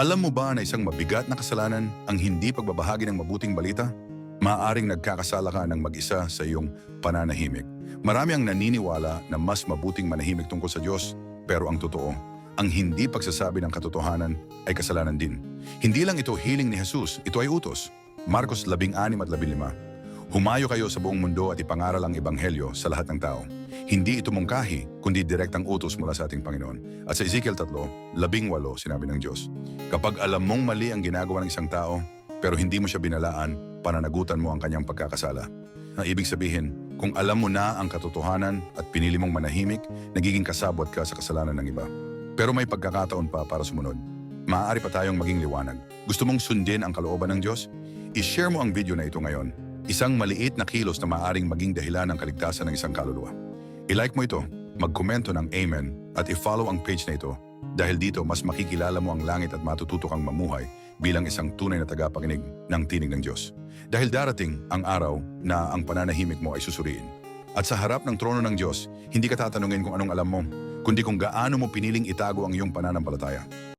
Alam mo ba na isang mabigat na kasalanan ang hindi pagbabahagi ng mabuting balita? Maaaring nagkakasala ka ng mag-isa sa iyong pananahimik. Marami ang naniniwala na mas mabuting manahimik tungkol sa Diyos, pero ang totoo, ang hindi pagsasabi ng katotohanan ay kasalanan din. Hindi lang ito hiling ni Jesus, ito ay utos. Marcos 16 at 15. Humayo kayo sa buong mundo at ipangaral ang ebanghelyo sa lahat ng tao. Hindi ito mungkahi, kundi direktang utos mula sa ating Panginoon. At sa Ezekiel 3, 18, sinabi ng Diyos, Kapag alam mong mali ang ginagawa ng isang tao, pero hindi mo siya binalaan, pananagutan mo ang kanyang pagkakasala. Na ibig sabihin, kung alam mo na ang katotohanan at pinili mong manahimik, nagiging kasabot ka sa kasalanan ng iba. Pero may pagkakataon pa para sumunod. Maaari pa tayong maging liwanag. Gusto mong sundin ang kalooban ng Diyos? I-share mo ang video na ito ngayon. Isang maliit na kilos na maaaring maging dahilan ng kaligtasan ng isang kaluluwa. I-like mo ito, magkomento ng Amen at i-follow ang page na ito dahil dito mas makikilala mo ang langit at matututo kang mamuhay bilang isang tunay na tagapakinig ng tinig ng Diyos. Dahil darating ang araw na ang pananahimik mo ay susuriin. At sa harap ng trono ng Diyos, hindi ka tatanungin kung anong alam mo, kundi kung gaano mo piniling itago ang iyong pananampalataya.